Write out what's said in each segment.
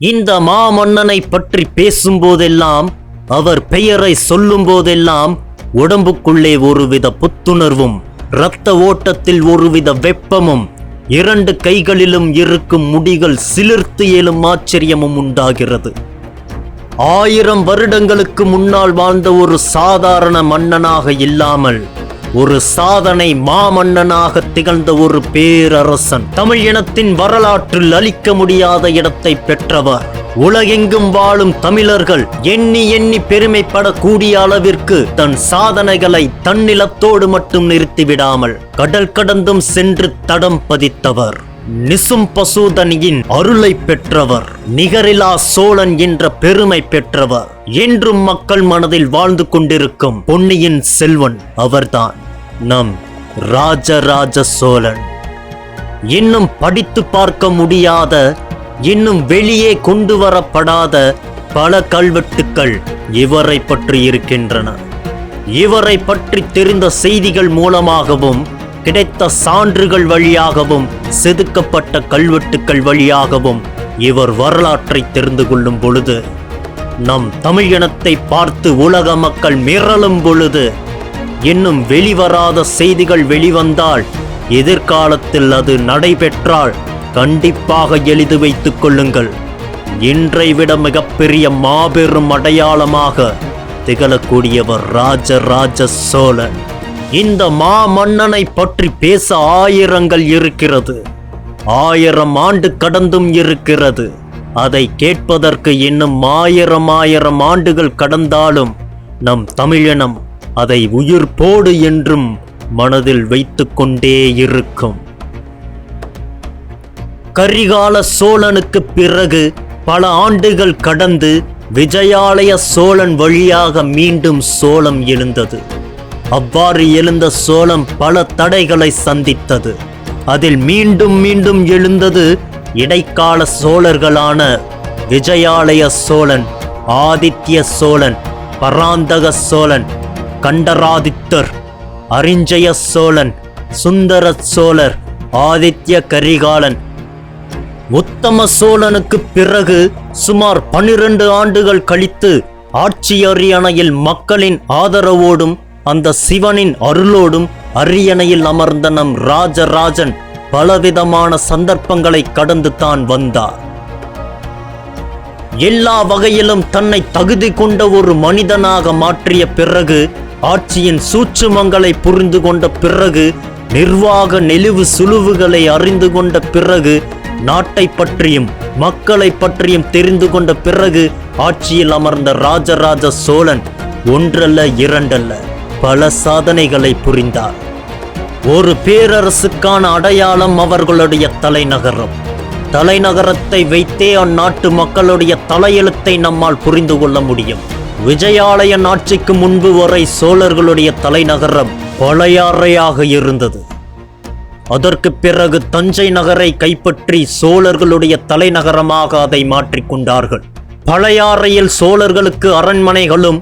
இந்த மாமன்னனை பற்றி பேசும்போதெல்லாம் அவர் பெயரை சொல்லும் போதெல்லாம் உடம்புக்குள்ளே ஒருவித புத்துணர்வும் இரத்த ஓட்டத்தில் ஒருவித வெப்பமும் இரண்டு கைகளிலும் இருக்கும் முடிகள் சிலிர்த்து எழும் ஆச்சரியமும் உண்டாகிறது. ஆயிரம் வருடங்களுக்கு முன்னால் வாழ்ந்த ஒரு சாதாரண மன்னனாக இல்லாமல் ஒரு சாதனை மாமன்னனாக திகழ்ந்த ஒரு பேரரசன். தமிழ் இனத்தின் வரலாற்றில் அளிக்க முடியாத இடத்தை பெற்றவர். உலகெங்கும் வாழும் தமிழர்கள் எண்ணி எண்ணி பெருமைப்படக்கூடிய அளவிற்கு தன் சாதனைகளை தன்னிலத்தோடு மட்டும் நிறுத்திவிடாமல் கடல் கடந்தும் சென்று தடம் பதித்தவர். நிசும் பசூதனியின் அருளை பெற்றவர். நிகரிலா சோழன் என்ற பெருமை பெற்றவர். என்றும் மக்கள் மனதில் வாழ்ந்து கொண்டிருக்கும் பொன்னியின் செல்வன் அவர்தான். நம் ராஜராஜ சோழன். இன்னும் படித்து பார்க்க முடியாத இன்னும் வெளியே கொண்டு வரப்படாத பல கல்வெட்டுக்கள் இவரை பற்றி இருக்கின்றன. இவரை பற்றி தெரிந்த செய்திகள் மூலமாகவும் கிடைத்த சான்றுகள் வழியாகவும் செதுக்கப்பட்ட கல்வெட்டுக்கள் வழியாகவும் இவர் வரலாற்றை தெரிந்து கொள்ளும் பொழுது நம் தமிழ் இனத்தை பார்த்து உலக மக்கள் மிரளும் பொழுது இன்னும் வெளிவராத செய்திகள் வெளிவந்தால் எதிர்காலத்தில் அது நடைபெற்றால் கண்டிப்பாக எழுதி வைத்துக் கொள்ளுங்கள். இன்றை விட மிகப்பெரிய மாபெரும் அடையாளமாக திகழக்கூடியவர் ராஜராஜ சோழன். இந்த மாமன்னனை பற்றி பேச ஆயிரங்கள் இருக்கிறது. ஆயிரம் ஆண்டு கடந்தும் இருக்கிறது. அதை கேட்பதற்கு இன்னும் ஆயிரம் ஆயிரம் ஆண்டுகள் கடந்தாலும் நம் தமிழினம் அதை உயிர் போடு என்றும் மனதில் வைத்துக்கொண்டே இருக்கும். கரிகால சோழனுக்கு பிறகு பல ஆண்டுகள் கடந்து விஜயாலய சோழன் வழியாக மீண்டும் சோழம் எழுந்தது. அவ்வாறு எழுந்த சோழம் பல தடைகளை சந்தித்தது. அதில் மீண்டும் மீண்டும் எழுந்தது இடைக்கால சோழர்களான விஜயாலய சோழன் ஆதித்ய சோழன் பராந்தக சோழன் கண்டராதித்தர் அரிஞ்சய சோழன் சுந்தர சோழர் ஆதித்ய கரிகாலன். உத்தம சோழனுக்கு பிறகு சுமார் பனிரெண்டு ஆண்டுகள் கழித்து ஆட்சி அரியணையில் மக்களின் ஆதரவோடும் அந்த சிவனின் அருளோடும் அரியணையில் அமர்ந்த நம் ராஜராஜன் பலவிதமான சந்தர்ப்பங்களை கடந்து தான் வந்தார். எல்லா வகையிலும் தன்னை தகுதி கொண்ட ஒரு மனிதனாக மாற்றிய பிறகு ஆட்சியின் சூட்சுமங்களை புரிந்து கொண்ட பிறகு நிர்வாக நெளிவு சுழுவுகளை அறிந்து கொண்ட பிறகு நாட்டை பற்றியும் மக்களை பற்றியும் தெரிந்து கொண்ட பிறகு ஆட்சியில் அமர்ந்த ராஜராஜ சோழன் ஒன்றல்ல இரண்டல்ல பல சாதனைகளை புரிந்தார். ஒரு பேரரசுக்கான அடையாளம் அவர்களுடைய தலைநகரம். தலைநகரத்தை வைத்தே அந்நாட்டு மக்களுடைய தலையெழுத்தை நம்மால் புரிந்து கொள்ள முடியும். விஜயாலயன் ஆட்சிக்கு முன்பு வரை சோழர்களுடைய தலைநகரம் பழையாறையாக இருந்தது. அதற்கு பிறகு தஞ்சை நகரை கைப்பற்றி சோழர்களுடைய தலைநகரமாக அதை மாற்றிக்கொண்டார்கள் பழையாறையில் சோழர்களுக்கு அரண்மனைகளும்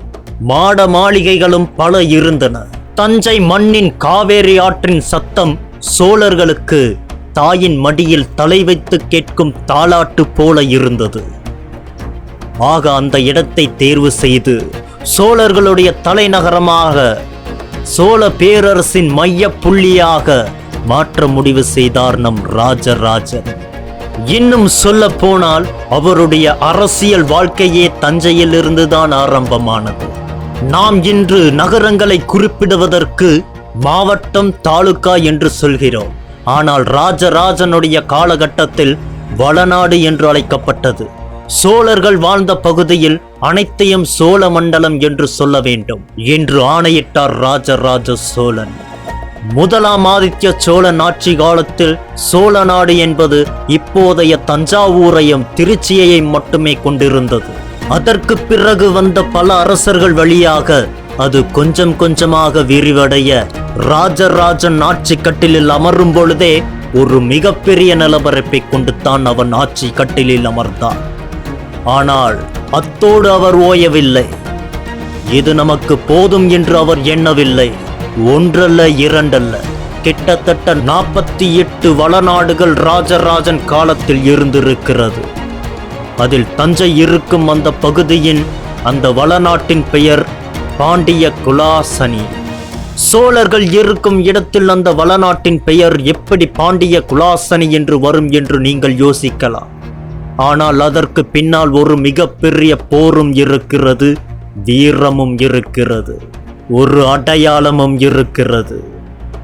மாட மாளிகைகளும் பல இருந்தன. தஞ்சை மண்ணின் காவேரி ஆற்றின் சத்தம் சோழர்களுக்கு தாயின் மடியில் தலை வைத்து கேட்கும் தாலாட்டு போல இருந்தது. ஆக அந்த இடத்தை தேர்வு செய்து சோழர்களுடைய தலைநகரமாக சோழ பேரரசின் மைய புள்ளியாக மாற்ற முடிவு செய்தார் நம் ராஜராஜன். இன்னும் சொல்ல போனால் அவருடைய அரசியல் வாழ்க்கையே தஞ்சையிலிருந்துதான் ஆரம்பமானது. நாம் இன்று நகரங்களை குறிப்பிடுவதற்கு மாவட்டம் தாலுகா என்று சொல்கிறோம். ஆனால் ராஜராஜனுடைய காலகட்டத்தில் வளநாடு என்று அழைக்கப்பட்டது. சோழர்கள் வாழ்ந்த பகுதியில் அனைத்தையும் சோழ மண்டலம் என்று சொல்ல வேண்டும். என்று ஆணையிட்டார் ராஜராஜ சோழன். முதலாம் ஆதித்ய சோழன் ஆட்சி காலத்தில் சோழ நாடு என்பது இப்போதைய தஞ்சாவூரையும் திருச்சியையும் மட்டுமே கொண்டிருந்தது. அதற்கு பிறகு வந்த பல அரசர்கள் வழியாக அது கொஞ்சம் கொஞ்சமாக விரிவடைய ராஜராஜன் ஆட்சி கட்டிலில் அமரும் பொழுதே ஒரு மிகப்பெரிய நிலப்பரப்பை கொண்டு தான் அவன் ஆட்சி கட்டிலில் அமர்ந்தான். ஆனால் அத்தோடு அவர் ஓயவில்லை. இது நமக்கு போதும் என்று அவர் எண்ணவில்லை. ஒன்றல்ல இரண்டல்ல. கிட்டத்தட்ட நாற்பத்தி எட்டு வளநாடுகள் ராஜராஜன் காலத்தில் இருந்திருக்கிறது. அதில் தஞ்சை இருக்கும் அந்த பகுதியின் அந்த வளநாட்டின் பெயர் பாண்டிய குலாசனி. சோழர்கள் இருக்கும் இடத்தில் அந்த வளநாட்டின் பெயர் எப்படி பாண்டிய குலாசனி என்று வரும் என்று நீங்கள் யோசிக்கலாம். ஆனால் அதற்கு பின்னால் ஒரு மிகப்பெரிய போரும் இருக்கிறது வீரமும் இருக்கிறது ஒரு அடையாளமும் இருக்கிறது.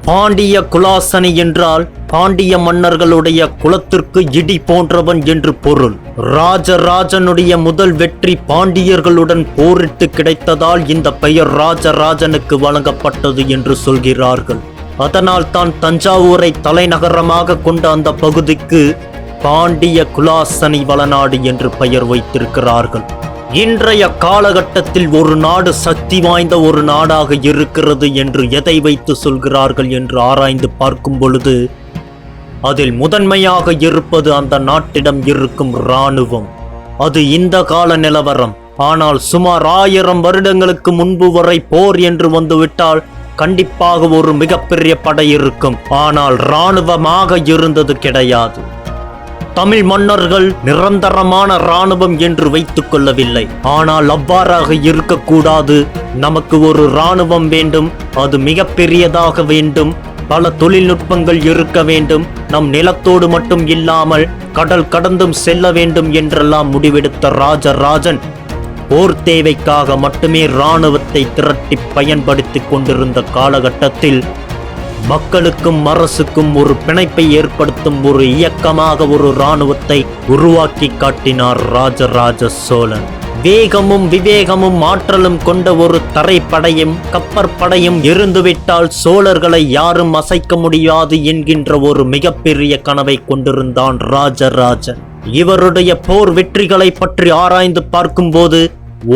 பாண்டிய குலாசனி என்றால் பாண்டிய மன்னர்களுடைய குலத்திற்கு இடி போன்றவன் என்று பொருள். ராஜராஜனுடைய முதல் வெற்றி பாண்டியர்களுடன் போரிட்டு கிடைத்ததால் இந்த பெயர் ராஜராஜனுக்கு வழங்கப்பட்டது என்று சொல்கிறார்கள். அதனால் தான் தஞ்சாவூரை தலைநகரமாக கொண்ட அந்த பகுதிக்கு பாண்டிய குலாசனி வளநாடு என்று பெயர் வைத்திருக்கிறார்கள். இன்றைய காலகட்டத்தில் ஒரு நாடு சக்தி வாய்ந்த ஒரு நாடாக இருக்கிறது என்று எதை வைத்து சொல்கிறார்கள் என்று ஆராய்ந்து பார்க்கும் பொழுது அதில் முதன்மையாக இருப்பது அந்த நாட்டிடம் இருக்கும் இராணுவம். அது இந்த கால நிலவரம். ஆனால் சுமார் ஆயிரம் வருடங்களுக்கு முன்பு வரை போர் என்று வந்துவிட்டால் கண்டிப்பாக ஒரு மிகப்பெரிய படை இருக்கும். ஆனால் இராணுவமாக இருந்தது கிடையாது. தமிழ் மன்னர்கள் நிரந்தரமான இராணுவம் என்று வைத்துக் கொள்ளவில்லை. ஆனால் அவ்வாறாக இருக்கக்கூடாது. நமக்கு ஒரு இராணுவம் வேண்டும். அது மிகப்பெரியதாக வேண்டும். பல தொழில்நுட்பங்கள் இருக்க வேண்டும். நம் நிலத்தோடு மட்டும் இல்லாமல் கடல் கடந்தும் செல்ல வேண்டும் என்றெல்லாம் முடிவெடுத்த ராஜராஜன் போர் தேவைக்காக மட்டுமே இராணுவத்தை திரட்டி பயன்படுத்திக் கொண்டிருந்த காலகட்டத்தில் மக்களுக்கும் அரசுக்கும் ஒரு பிணைப்பை ஏற்படுத்தும் ஒரு இயக்கமாக ஒரு இராணுவத்தை உருவாக்கி காட்டினார் ராஜராஜ சோழன். வேகமும் விவேகமும் ஆற்றலும் கொண்ட ஒரு தரைப்படையும் கப்பற்படையும் இருந்துவிட்டால் சோழர்களை யாரும் அசைக்க முடியாது என்கின்ற ஒரு மிகப்பெரிய கனவை கொண்டிருந்தான் ராஜராஜன். இவருடைய போர் வெற்றிகளை பற்றி ஆராய்ந்து பார்க்கும்போது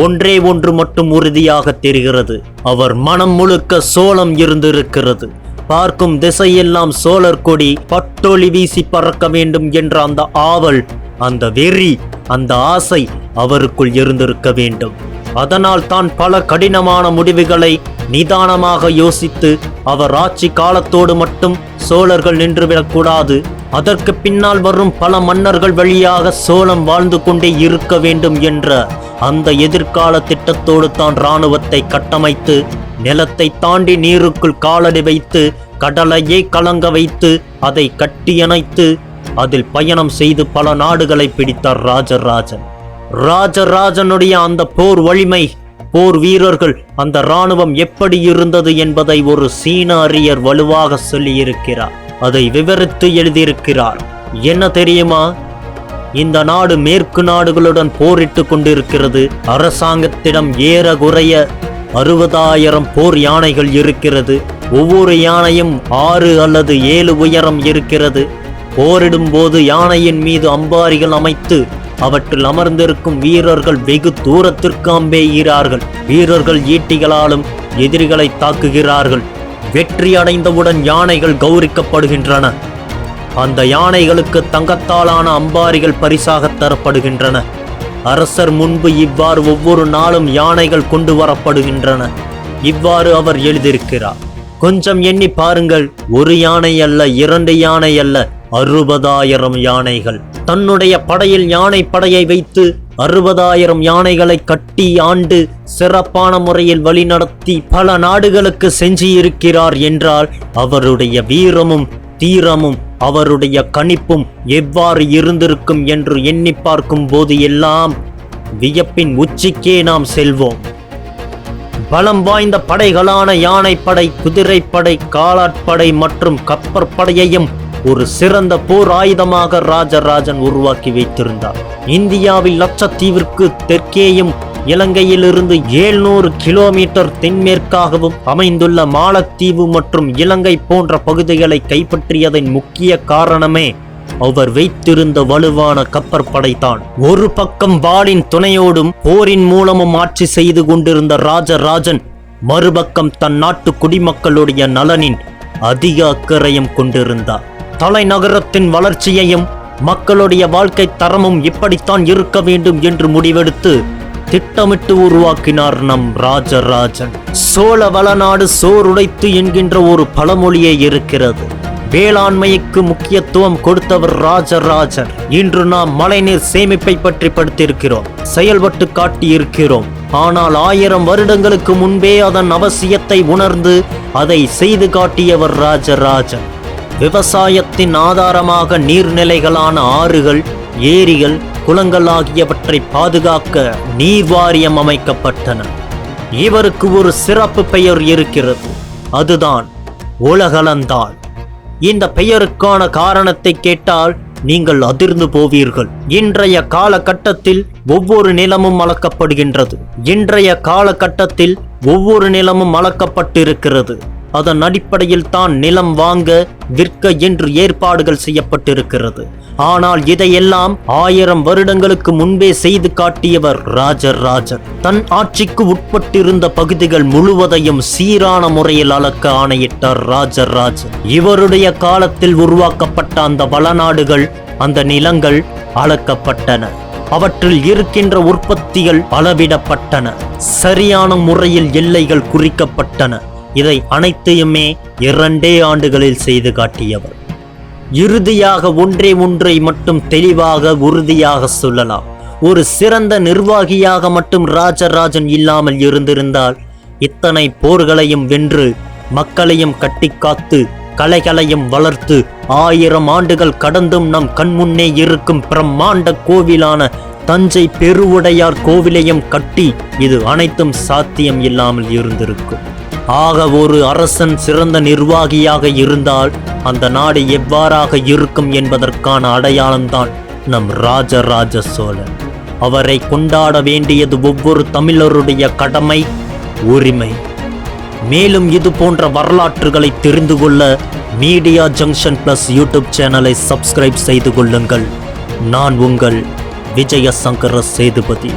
ஒன்றே ஒன்று மட்டும் உறுதியாக தெரிகிறது. அவர் மனம் முழுக்க சோளம் இருந்திருக்கிறது. பார்க்கும் திசையெல்லாம் சோழர் கொடி பட்டொளி வீசி பறக்க வேண்டும் என்ற அந்த ஆவல் அந்த வெறி அந்த ஆசை அவருக்குள் இருந்திருக்க வேண்டும். அதனால் தான் பல கடினமான முடிவுகளை நிதானமாக யோசித்து அவர் ஆட்சி காலத்தோடு மட்டும் சோழர்கள் நின்றுவிடக்கூடாது அதற்கு பின்னால் வரும் பல மன்னர்கள் வழியாக சோழம் வாழ்ந்து கொண்டே இருக்க வேண்டும் என்ற அந்த எதிர்கால திட்டத்தோடு தான் இராணுவத்தை கட்டமைத்து நிலத்தை தாண்டி நீருக்குள் காலடி வைத்து கடலையே கலங்க வைத்து அதை கட்டியணைத்து அதில் பயணம் செய்து பல நாடுகளை பிடித்தார் ராஜராஜன். ராஜராஜனுடைய அந்த போர் வலிமை போர் வீரர்கள் அந்த ராணுவம் எப்படி இருந்தது என்பதை ஒரு சீன அறிஞர் வலுவாக சொல்லியிருக்கிறார். அதை விவரித்து எழுதியிருக்கிறார். என்ன தெரியுமா? இந்த நாடு மேற்கு நாடுகளுடன் போரிட்டு கொண்டிருக்கிறது. அரசாங்கத்திடம் ஏறகுறைய அறுபதாயிரம் போர் யானைகள் இருக்கிறது. ஒவ்வொரு யானையும் ஆறு அல்லது ஏழு உயரம் இருக்கிறது. போரிடும் போது யானையின் மீது அம்பாரிகள் அமைத்து அவற்றில் அமர்ந்திருக்கும் வீரர்கள் வெகு தூரத்திற்காம்பேய்கிறார்கள் வீரர்கள் ஈட்டிகளாலும் எதிரிகளை தாக்குகிறார்கள். வெற்றி அடைந்தவுடன் யானைகள் கௌரிக்கப்படுகின்றன அந்த யானைகளுக்கு தங்கத்தாலான அம்பாரிகள் பரிசாக தரப்படுகின்றன. அரசர் முன்பு இவ்வாறு ஒவ்வொரு நாளும் யானைகள் கொண்டு வரப்படுகின்றன. இவ்வாறு அவர் எழுதியிருக்கிறார். கொஞ்சம் எண்ணி பாருங்கள் ஒரு யானை அல்ல இரண்டு யானை அல்ல அறுபதாயிரம் யானைகள். தன்னுடைய படையில் யானை படையை வைத்து அறுபதாயிரம் யானைகளை கட்டி ஆண்டு சிறப்பான முறையில் வழிநடத்தி பல நாடுகளுக்கு செஞ்சியிருக்கிறார் என்றால் அவருடைய வீரமும் தீரமும் அவருடைய கணிப்பும் எவ்வாறு இருந்திருக்கும் என்று எண்ணி பார்க்கும் போது எல்லாம் வியப்பின் உச்சிக்கே நாம் செல்வோம். பலம் வாய்ந்த படைகளான யானைப்படை குதிரைப்படை காலாட்படை மற்றும் கப்பற்படையையும் ஒரு சிறந்த போர் ஆயுதமாக ராஜராஜன் உருவாக்கி வைத்திருந்தார். இந்தியாவில் லட்சத்தீவிற்கு தெற்கேயும் இலங்கையிலிருந்து ஏழ்நூறு கிலோமீட்டர் தென்மேற்காகவும் அமைந்துள்ள மாலத்தீவு மற்றும் இலங்கை போன்ற பகுதிகளை கைப்பற்றியதன் முக்கிய காரணமே அவர் வைத்திருந்த வலுவான கப்பற்படைதான் ஒரு பக்கம் வாளின் துணையோடும் போரின் மூலமும் ஆட்சி செய்து கொண்டிருந்த ராஜராஜன் மறுபக்கம் தன் நாட்டு குடிமக்களுடைய நலனின் அதிக அக்கறையும் கொண்டிருந்தார். தலைநகரத்தின் வளர்ச்சியையும் மக்களுடைய வாழ்க்கை தரமும் இப்படித்தான் இருக்க வேண்டும் என்று முடிவெடுத்து திட்டமிட்டு உருவாக்கினார் நம் ராஜராஜன். சோழ வளநாடு சோறுடைத்து என்கின்ற ஒரு பழமொழியே இருக்கிறது. வேளாண்மைக்கு முக்கியத்துவம் கொடுத்தவர் ராஜராஜர் இன்று நாம் மழைநீர் சேமிப்பை பற்றி படித்திருக்கிறோம். செயல்பட்டு காட்டியிருக்கிறோம். ஆனால் ஆயிரம் வருடங்களுக்கு முன்பே அதன் அவசியத்தை உணர்ந்து அதை செய்து காட்டியவர் ராஜராஜன். விவசாயத்தின் ஆதாரமாக நீர்நிலைகளான ஆறுகள் ஏரிகள் குளங்கள் ஆகியவற்றை பாதுகாக்க நீர் வாரியம் அமைக்கப்பட்டன. இவருக்கு ஒரு சிறப்பு பெயர் இருக்கிறது. அதுதான் உலகளந்தான் இந்த பெயருக்கான காரணத்தை கேட்டால் நீங்கள் அதிர்ந்து போவீர்கள். இன்றைய காலகட்டத்தில் ஒவ்வொரு நிலமும் அளக்கப்படுகின்றது. இன்றைய காலகட்டத்தில் ஒவ்வொரு நிலமும் அளக்கப்பட்டிருக்கிறது. அதன் அடிப்படையில் தான் நிலம் வாங்க விற்க என்று ஏற்பாடுகள் செய்யப்பட்டிருக்கிறது. ஆனால் இதையெல்லாம் ஆயிரம் வருடங்களுக்கு முன்பே செய்து காட்டியவர் ராஜராஜர் தன் ஆட்சிக்கு உட்பட்டிருந்த பகுதிகள் முழுவதையும் சீரான முறையில் அளக்க ஆணையிட்டார் ராஜராஜர் இவருடைய காலத்தில் உருவாக்கப்பட்ட அந்த வளநாடுகள் அந்த நிலங்கள் அளக்கப்பட்டன. அவற்றில் இருக்கின்ற உற்பத்திகள் அளவிடப்பட்டன. சரியான முறையில் எல்லைகள் குறிக்கப்பட்டன. இதை அனைத்தையுமே இரண்டே ஆண்டுகளில் செய்து காட்டியவர். இறுதியாக ஒன்றே ஒன்றை மட்டும் தெளிவாக உறுதியாக சொல்லலாம். ஒரு சிறந்த நிர்வாகியாக மட்டும் ராஜராஜன் இல்லாமல் இருந்திருந்தால் இத்தனை போர்களையும் வென்று மக்களையும் கட்டிக்காத்து கலைகளையும் வளர்த்து ஆயிரம் ஆண்டுகள் கடந்தும் நம் கண்முன்னே இருக்கும் பிரம்மாண்ட கோவிலான தஞ்சை பெருவுடையார் கோவிலையும் கட்டி இது அனைத்தும் சாத்தியம் இல்லாமல் இருந்திருக்கும். ஆக ஒரு அரசன் சிறந்த நிர்வாகியாக இருந்தால் அந்த நாடு எவ்வாறாக இருக்கும் என்பதற்கான அடையாளம்தான் நம் ராஜராஜ சோழன். அவரை கொண்டாட வேண்டியது ஒவ்வொரு தமிழருடைய கடமை உரிமை. மேலும் இது போன்ற வரலாற்றுகளை தெரிந்து கொள்ள மீடியா ஜங்ஷன் பிளஸ் யூடியூப் சேனலை சப்ஸ்கிரைப் செய்து கொள்ளுங்கள். நான் உங்கள் விஜய சங்கர சேதுபதி.